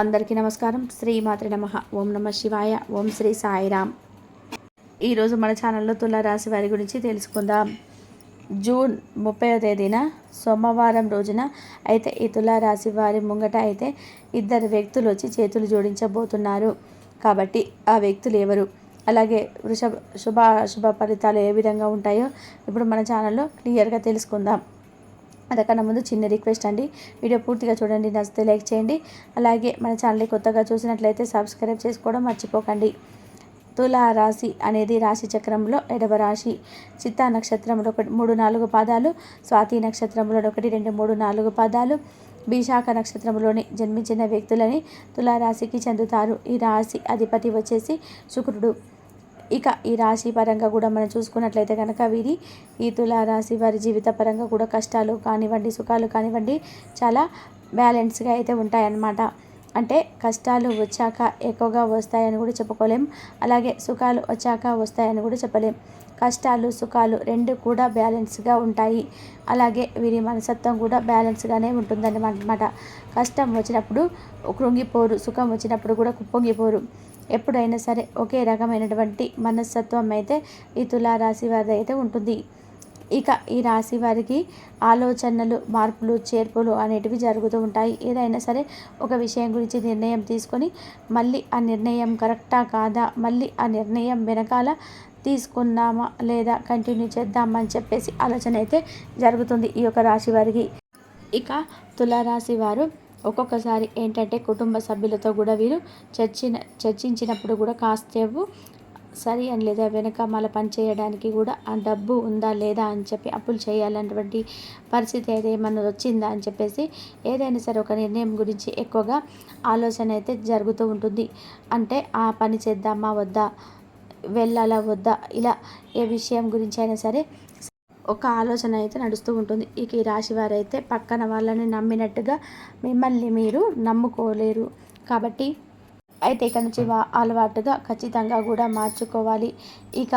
అందరికీ నమస్కారం. శ్రీ మాతృ నమ. ఓం నమ శివాయ. ఓం శ్రీ సాయిరామ్. ఈరోజు మన ఛానల్లో తులారాశి వారి గురించి తెలుసుకుందాం. జూన్ ముప్పైవ తేదీన సోమవారం రోజున అయితే ఈ తులారాశి వారి ముంగట అయితే ఇద్దరు వ్యక్తులు వచ్చి చేతులు జోడించబోతున్నారు. కాబట్టి ఆ వ్యక్తులు ఎవరు? అలాగే వృషభ శుభ శుభ ఫలితాలు ఏ విధంగా ఉంటాయో ఇప్పుడు మన ఛానల్లో క్లియర్గా తెలుసుకుందాం. అంతకన్నా ముందు చిన్న రిక్వెస్ట్ అండి. వీడియో పూర్తిగా చూడండి. నచ్చితే లైక్ చేయండి. అలాగే మన ఛానల్ని కొత్తగా చూసినట్లయితే సబ్స్క్రైబ్ చేసుకోవడం మర్చిపోకండి. తులా రాశి అనేది రాశి చక్రంలో ఎడవ రాశి. చిత్తా నక్షత్రంలో ఒకటి మూడు నాలుగు పాదాలు. స్వాతి నక్షత్రంలో ఒకటి రెండు మూడు నాలుగు పాదాలు. విశాఖ నక్షత్రంలోని జన్మించిన వ్యక్తులని తులారాశికి చెందుతారు. ఈ రాశి అధిపతి వచ్చేసి శుక్రుడు. ఇక ఈ రాశి పరంగా కూడా మనం చూసుకున్నట్లయితే కనుక వీరి ఈ తులా రాశి వారి జీవిత పరంగా కూడా కష్టాలు కానివ్వండి సుఖాలు కానివ్వండి చాలా బ్యాలెన్స్గా అయితే ఉంటాయన్నమాట. అంటే కష్టాలు వచ్చాక ఎక్కువగా వస్తాయని కూడా చెప్పుకోలేం. అలాగే సుఖాలు వచ్చాక వస్తాయని కూడా చెప్పలేం. కష్టాలు సుఖాలు రెండు కూడా బ్యాలెన్స్గా ఉంటాయి. అలాగే వీరి మనసత్వం కూడా బ్యాలెన్స్గానే ఉంటుందన్నమాట. కష్టం వచ్చినప్పుడు కృంగిపోరు సుఖం వచ్చినప్పుడు కూడా కుప్పొంగిపోరు. ఎప్పుడైనా సరే ఒకే రకమైనటువంటి మనస్తత్వం అయితే ఈ తులారాశి వారి అయితే ఉంటుంది. ఇక ఈ రాశి వారికి ఆలోచనలు మార్పులు చేర్పులు అనేటివి జరుగుతూ ఉంటాయి. ఏదైనా సరే ఒక విషయం గురించి నిర్ణయం తీసుకొని మళ్ళీ ఆ నిర్ణయం కరెక్టా కాదా మళ్ళీ ఆ నిర్ణయం వెనకాల తీసుకుందామా లేదా కంటిన్యూ చేద్దామా అని చెప్పేసి ఆలోచన అయితే జరుగుతుంది ఈ యొక్క రాశి వారికి. ఇక తులారాశి వారు ఒక్కొక్కసారి ఏంటంటే కుటుంబ సభ్యులతో కూడా వీరు చర్చిన చర్చించినప్పుడు కూడా కాసేపు సరి అని లేదా వెనక మళ్ళీ పని చేయడానికి కూడా ఆ డబ్బు ఉందా లేదా అని చెప్పి అప్పులు చేయాలన్నటువంటి పరిస్థితి అయితే ఏమన్నా వచ్చిందా అని చెప్పేసి ఏదైనా సరే ఒక నిర్ణయం గురించి ఎక్కువగా ఆలోచన అయితే జరుగుతూ ఉంటుంది. అంటే ఆ పని చేద్దామా వద్దా వెళ్ళాలా వద్దా ఇలా ఏ విషయం గురించి అయినా సరే ఒక ఆలోచన అయితే నడుస్తూ ఉంటుంది. ఇక ఈ రాశి వారైతే పక్కన వాళ్ళని నమ్మినట్టుగా మిమ్మల్ని మీరు నమ్ముకోలేరు. కాబట్టి అయితే ఇక్కడ నుంచి అలవాటుగా ఖచ్చితంగా కూడా మార్చుకోవాలి. ఇక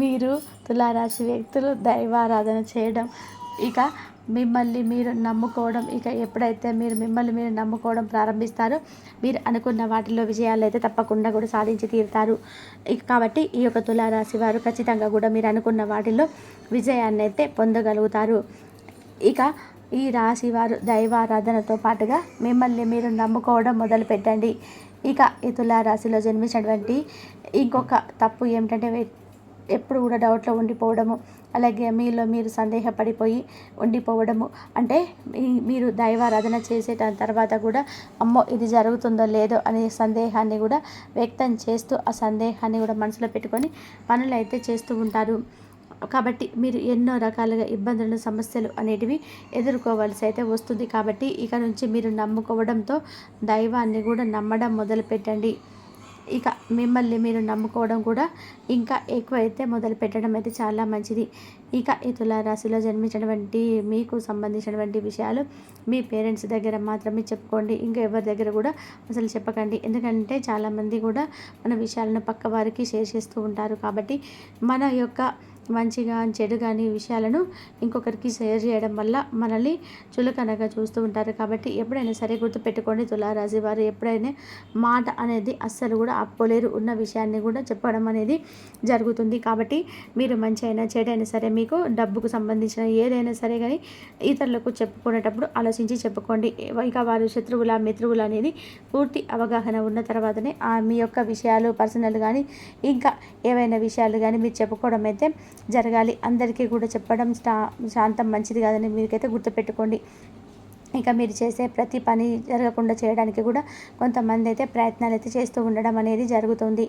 మీరు తులారాశి వ్యక్తులు దైవారాధన చేయడం ఇక మిమ్మల్ని మీరు నమ్ముకోవడం ఇక ఎప్పుడైతే మీరు మిమ్మల్ని మీరు నమ్ముకోవడం ప్రారంభిస్తారో మీరు అనుకున్న వాటిలో విజయాలు అయితే తప్పకుండా కూడా సాధించి తీరుతారు. ఇక కాబట్టి ఈ యొక్క తులారాశి వారు ఖచ్చితంగా కూడా మీరు అనుకున్న వాటిలో విజయాన్ని అయితే పొందగలుగుతారు. ఇక ఈ రాశి వారు దైవారాధనతో పాటుగా మిమ్మల్ని మీరు నమ్ముకోవడం మొదలు పెట్టండి ఇక ఈ తులారాశిలో జన్మించినటువంటి ఇంకొక తప్పు ఏమిటంటే ఎప్పుడు కూడా డౌట్లో ఉండిపోవడము అలాగే మీలో మీరు సందేహపడిపోయి ఉండిపోవడము. అంటే మీరు దైవారాధన చేసే తర్వాత కూడా అమ్మో ఇది జరుగుతుందో లేదో అనే సందేహాన్ని కూడా వ్యక్తం చేస్తూ ఆ సందేహాన్ని కూడా మనసులో పెట్టుకొని పనులు అయితే చేస్తూ ఉంటారు. కాబట్టి మీరు ఎన్నో రకాలుగా ఇబ్బందులు సమస్యలు అనేటివి ఎదుర్కోవాల్సి అయితే వస్తుంది. కాబట్టి ఇక నుంచి మీరు నమ్ముకోవడంతో దైవాన్ని కూడా నమ్మడం మొదలుపెట్టండి. ఇక మిమ్మల్ని మీరు నమ్ముకోవడం కూడా ఇంకా ఎక్కువైతే మొదలు పెట్టడం అయితే చాలా మంచిది. ఇక ఈ తులారాశిలో జన్మించినటువంటి మీకు సంబంధించినటువంటి విషయాలు మీ పేరెంట్స్ దగ్గర మాత్రమే చెప్పుకోండి. ఇంకా ఎవరి దగ్గర కూడా అసలు చెప్పకండి. ఎందుకంటే చాలామంది కూడా మన విషయాలను పక్క వారికి షేర్ చేస్తూ ఉంటారు. కాబట్టి మన యొక్క మంచిగా చెడు కానీ విషయాలను ఇంకొకరికి షేర్ చేయడం వల్ల మనల్ని చులకనగా చూస్తూ ఉంటారు. కాబట్టి ఎప్పుడైనా సరే గుర్తుపెట్టుకోండి తులారాశి వారు. ఎప్పుడైనా మాట అనేది అస్సలు కూడా ఆపుకోలేరు. ఉన్న విషయాన్ని కూడా చెప్పడం అనేది జరుగుతుంది. కాబట్టి మీరు మంచి అయినా చెడైనా సరే మీకు డబ్బుకు సంబంధించిన ఏదైనా సరే కానీ ఇతరులకు చెప్పుకునేటప్పుడు ఆలోచించి చెప్పుకోండి. ఇక వారు శత్రువుల మిత్రువులు అనేది పూర్తి అవగాహన ఉన్న తర్వాతనే మీ యొక్క విషయాలు పర్సనల్ కానీ ఇంకా ఏవైనా విషయాలు కానీ మీరు చెప్పుకోవడం అయితే జరగాలి. అందరికీ కూడా చెప్పడం స్టా శాంతం మంచిది కాదని మీకైతే గుర్తుపెట్టుకోండి. ఇక మీరు చేసే ప్రతి పని జరగకుండా చేయడానికి కూడా కొంతమంది అయితే ప్రయత్నాలు అయితే చేస్తూ ఉండడం అనేది జరుగుతుంది.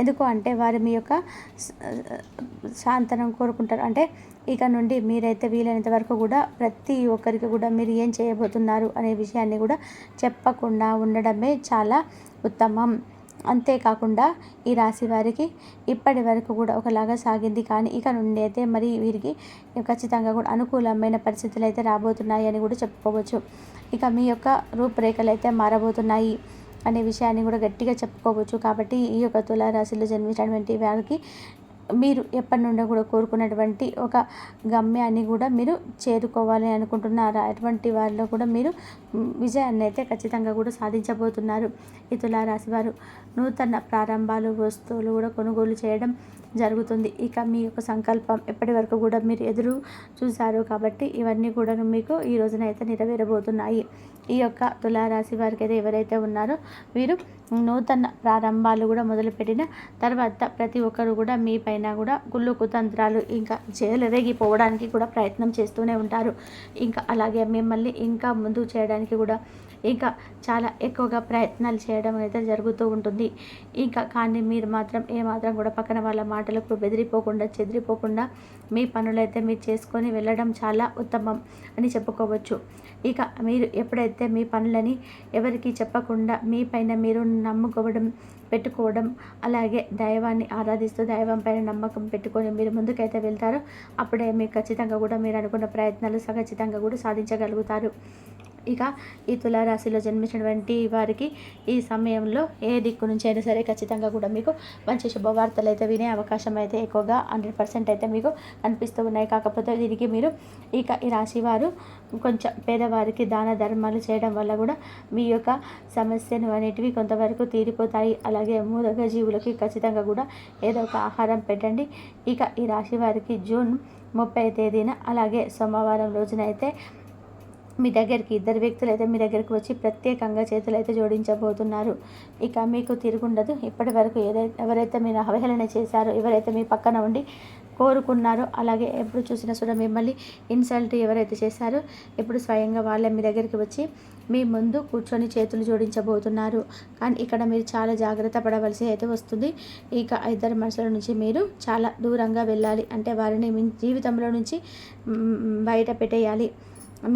ఎందుకు అంటే వారు మీ యొక్క శాంతనం కోరుకుంటారు. అంటే ఇక నుండి మీరైతే వీలైనంత వరకు కూడా ప్రతి ఒక్కరికి కూడా మీరు ఏం చేయబోతున్నారు అనే విషయాన్ని కూడా చెప్పకుండా ఉండడమే చాలా ఉత్తమం. అంతేకాకుండా ఈ రాశి వారికి ఇప్పటి వరకు కూడా ఒకలాగా సాగింది. కానీ ఇక నుండి అయితే మరి వీరికి ఖచ్చితంగా కూడా అనుకూలమైన పరిస్థితులు అయితే రాబోతున్నాయి అని కూడా చెప్పుకోవచ్చు. ఇక మీ యొక్క రూపురేఖలు అయితే మారబోతున్నాయి అనే విషయాన్ని కూడా గట్టిగా చెప్పుకోవచ్చు. కాబట్టి ఈ యొక్క తులారాశిలో జన్మించినటువంటి వారికి మీరు ఎప్పటి నుండో కూడా కోరుకున్నటువంటి ఒక గమ్యాన్ని కూడా మీరు చేరుకోవాలి అనుకుంటున్నారా? అటువంటి వారిలో కూడా మీరు విజయాన్ని అయితే ఖచ్చితంగా కూడా సాధించబోతున్నారు. ఈ తులారాశి వారు నూతన ప్రారంభాలు వస్తువులు కూడా కొనుగోలు చేయడం జరుగుతుంది. ఇక మీ యొక్క సంకల్పం ఎప్పటి వరకు కూడా మీరు ఎదురు చూశారు కాబట్టి ఇవన్నీ కూడా మీకు ఈ రోజున అయితే నెరవేరబోతున్నాయి. ఈ యొక్క తులారాశి వారికి అయితే ఎవరైతే ఉన్నారో వీరు నూతన ప్రారంభాలు కూడా మొదలుపెట్టిన తర్వాత ప్రతి ఒక్కరు కూడా మీ పైన కూడా గుళ్ళు కుతంత్రాలు ఇంకా జైలరేగిపోవడానికి కూడా ప్రయత్నం చేస్తూనే ఉంటారు. ఇంకా అలాగే మిమ్మల్ని ఇంకా ముందు చేయడానికి కూడా ఇంకా చాలా ఎక్కువగా ప్రయత్నాలు చేయడం అయితే జరుగుతూ ఉంటుంది. ఇంకా కానీ మీరు మాత్రం ఏమాత్రం కూడా పక్కన వాళ్ళ మాటలకు బెదిరిపోకుండా చెదిరిపోకుండా మీ పనులైతే మీరు చేసుకొని వెళ్ళడం చాలా ఉత్తమం అని చెప్పుకోవచ్చు. ఇక మీరు ఎప్పుడైతే మీ పనులని ఎవరికి చెప్పకుండా మీ పైన మీరు నమ్ముకోవడం పెట్టుకోవడం అలాగే దైవాన్ని ఆరాధిస్తూ దైవం పైన నమ్మకం పెట్టుకొని మీరు ముందుకైతే వెళ్తారో అప్పుడే మీకు ఖచ్చితంగా కూడా మీరు అనుకున్న ప్రయత్నాలు సఖచ్చితంగా కూడా సాధించగలుగుతారు. ఇక ఈ తులారాశిలో జన్మించినటువంటి వారికి ఈ సమయంలో ఏ దిక్కు నుంచి అయినా సరే ఖచ్చితంగా కూడా మీకు మంచి శుభవార్తలు అయితే వినే అవకాశం అయితే ఎక్కువగా హండ్రెడ్ పర్సెంట్ అయితే మీకు కనిపిస్తూ ఉన్నాయి. కాకపోతే దీనికి మీరు ఇక ఈ రాశి వారు కొంచెం పేదవారికి దాన ధర్మాలు చేయడం వల్ల కూడా మీ యొక్క సమస్యను అనేటివి కొంతవరకు తీరిపోతాయి. అలాగే మూదగ జీవులకి ఖచ్చితంగా కూడా ఏదో ఒక ఆహారం పెట్టండి. ఇక ఈ రాశి వారికి జూన్ ముప్పై తేదీన అలాగే సోమవారం రోజున అయితే మీ దగ్గరికి ఇద్దరు వ్యక్తులు అయితే మీ దగ్గరికి వచ్చి ప్రత్యేకంగా చేతులు అయితే జోడించబోతున్నారు. ఇక మీకు తిరుగుండదు. ఇప్పటి వరకు ఏదైతే ఎవరైతే మీరు అవహేళన చేశారో ఎవరైతే మీ పక్కన ఉండి కోరుకున్నారో అలాగే ఎప్పుడు చూసినా కూడా మిమ్మల్ని ఇన్సల్ట్ ఎవరైతే చేశారో ఇప్పుడు స్వయంగా వాళ్ళే మీ దగ్గరికి వచ్చి మీ ముందు కూర్చొని చేతులు జోడించబోతున్నారు. కానీ ఇక్కడ మీరు చాలా జాగ్రత్త పడవలసి అయితే వస్తుంది. ఇక ఇద్దరు మనుషుల నుంచి మీరు చాలా దూరంగా వెళ్ళాలి. అంటే వారిని మీ జీవితంలో నుంచి బయట పెట్టేయాలి.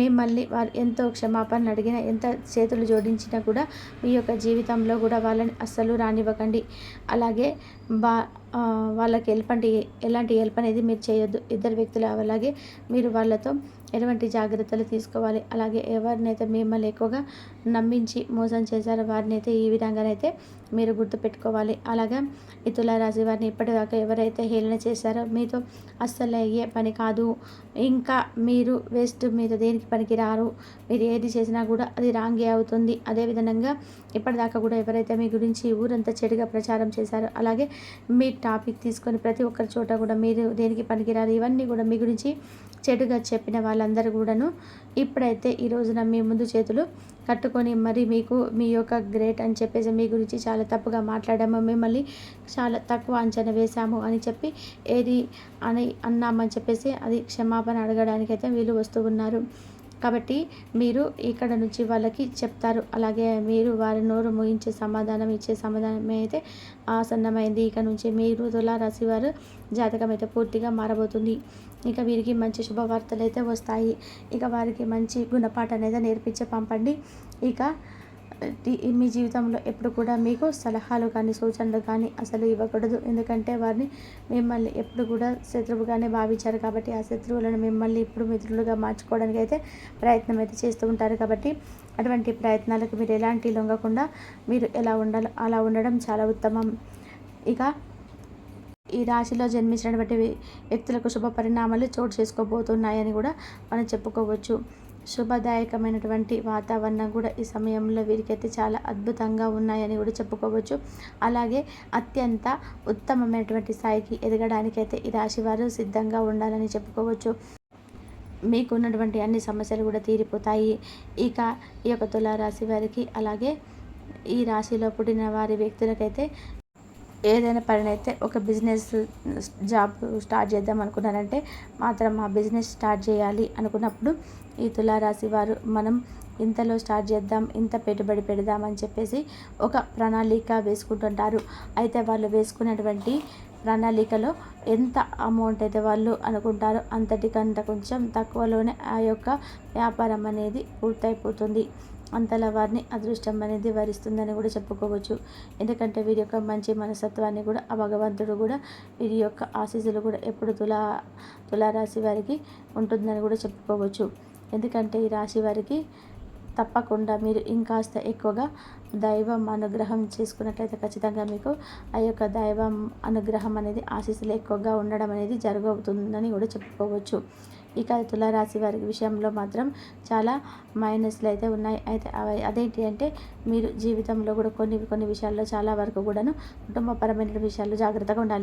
మిమ్మల్ని వారు ఎంతో క్షమాపణ అడిగిన ఎంత చేతులు జోడించినా కూడా మీ యొక్క జీవితంలో కూడా వాళ్ళని అస్సలు రానివ్వకండి. అలాగే బా వాళ్ళకి హెల్ప్ అంటే ఎలాంటి హెల్ప్ అనేది మీరు చేయొద్దు. ఇద్దరు వ్యక్తులు అలాగే మీరు వాళ్ళతో ఎటువంటి జాగ్రత్తలు తీసుకోవాలి? అలాగే ఎవరినైతే మిమ్మల్ని ఎక్కువగా నమ్మించి మోసం చేశారో వారిని అయితే ఈ విధంగానైతే మీరు గుర్తుపెట్టుకోవాలి. అలాగే ఈ తులారాశి వారిని ఇప్పటిదాకా ఎవరైతే హేళన చేశారో మీతో అస్సలు అయ్యే పని కాదు. ఇంకా మీరు వేస్ట్ మీరు దేనికి పనికి రారు మీరు ఏది చేసినా కూడా అది రాంగే అవుతుంది. అదేవిధంగా ఇప్పటిదాకా కూడా ఎవరైతే మీ గురించి ఊరంతా చెడుగా ప్రచారం చేశారో అలాగే మీ టాపిక్ తీసుకొని ప్రతి ఒక్కరి చోట కూడా మీరు దేనికి పనికిరారు ఇవన్నీ కూడా మీ గురించి చెడుగా చెప్పిన వాళ్ళందరూ కూడాను ఇప్పుడైతే ఈ రోజున మీ ముందు చేతులు కట్టుకొని మరి మీకు మీ యొక్క గ్రేట్ అని చెప్పేసి మీ గురించి చాలా తప్పుగా మాట్లాడాము మిమ్మల్ని చాలా తక్కువ అంచనా వేశాము అని చెప్పి ఏది అని అన్నామని చెప్పేసి అది క్షమాపణ అడగడానికైతే వీళ్ళు వస్తూ ఉన్నారు. కాబట్టి మీరు ఇక్కడ నుంచి వాళ్ళకి చెప్తారు. అలాగే మీరు వారి నోరు ముగించే సమాధానం ఇచ్చే సమాధానం అయితే ఆసన్నమైంది. ఇక నుంచి మీరు తులారాశి వారు జాతకం అయితే పూర్తిగా మారబోతుంది. ఇక వీరికి మంచి శుభవార్తలు అయితే వస్తాయి. ఇక వారికి మంచి గుణపాఠం అయితే నేర్పించి పంపండి. ఇక మీ జీవితంలో ఎప్పుడు కూడా మీకు సలహాలు కానీ సూచనలు కానీ అసలు ఇవ్వకూడదు. ఎందుకంటే వారిని మిమ్మల్ని ఎప్పుడు కూడా శత్రువుగానే భావించారు కాబట్టి ఆ శత్రువులను మిమ్మల్ని ఇప్పుడు మిత్రులుగా మార్చుకోవడానికి అయితే ప్రయత్నం అయితే చేస్తూ ఉంటారు కాబట్టి అటువంటి ప్రయత్నాలకు మీరు ఎలాంటి లొంగకుండా మీరు ఎలా ఉండాలో అలా ఉండడం చాలా ఉత్తమం. ఇక ఈ రాశిలో జన్మించినటువంటి వ్యక్తులకు శుభ పరిణామాలు చోటు చేసుకోబోతున్నాయని కూడా మనం చెప్పుకోవచ్చు. శుభదాయకమైనటువంటి వాతావరణం కూడా ఈ సమయంలో వీరికైతే చాలా అద్భుతంగా ఉన్నాయని కూడా చెప్పుకోవచ్చు. అలాగే అత్యంత ఉత్తమమైనటువంటి స్థాయికి ఎదగడానికైతే ఈ రాశి వారు సిద్ధంగా ఉండాలని చెప్పుకోవచ్చు. మీకున్నటువంటి అన్ని సమస్యలు కూడా తీరిపోతాయి. ఇక ఈ యొక్క తులారాశి వారికి అలాగే ఈ రాశిలో పుట్టిన వారి వ్యక్తులకైతే ఏదైనా పని అయితే ఒక బిజినెస్ జాబ్ స్టార్ట్ చేద్దాం అనుకున్నారంటే మాత్రం ఆ బిజినెస్ స్టార్ట్ చేయాలి అనుకున్నప్పుడు ఈ తులారాశి వారు మనం ఇంతలో స్టార్ట్ చేద్దాం ఇంత పెట్టుబడి పెడదామని చెప్పేసి ఒక ప్రణాళిక వేసుకుంటుంటారు. అయితే వాళ్ళు వేసుకున్నటువంటి ప్రణాళికలో ఎంత అమౌంట్ అయితే వాళ్ళు అనుకుంటారో అంతటికంత కొంచెం తక్కువలోనే ఆ యొక్క వ్యాపారం అనేది పూర్తయిపోతుంది. అంతలా వారిని అదృష్టం అనేది వరిస్తుందని కూడా చెప్పుకోవచ్చు. ఎందుకంటే వీరి యొక్క మంచి మనస్తత్వాన్ని కూడా ఆ భగవంతుడు కూడా వీరి యొక్క ఆశీస్సులు కూడా ఎప్పుడు తులా తులారాశి వారికి ఉంటుందని కూడా చెప్పుకోవచ్చు. ఎందుకంటే ఈ రాశి వారికి తప్పకుండా మీరు ఇంకాస్త ఎక్కువగా దైవం అనుగ్రహం చేసుకున్నట్లయితే ఖచ్చితంగా మీకు ఆ యొక్క దైవం అనుగ్రహం అనేది ఆశీస్సులు ఎక్కువగా ఉండడం అనేది జరగవుతుందని కూడా చెప్పుకోవచ్చు. ఇక తులారాశి వారి విషయంలో మాత్రం చాలా మైనస్లు అయితే ఉన్నాయి. అయితే అవి అదేంటి అంటే మీరు జీవితంలో కూడా కొన్ని కొన్ని విషయాల్లో చాలా వరకు కూడాను కుటుంబపరమైన విషయాల్లో జాగ్రత్తగా ఉండాలి.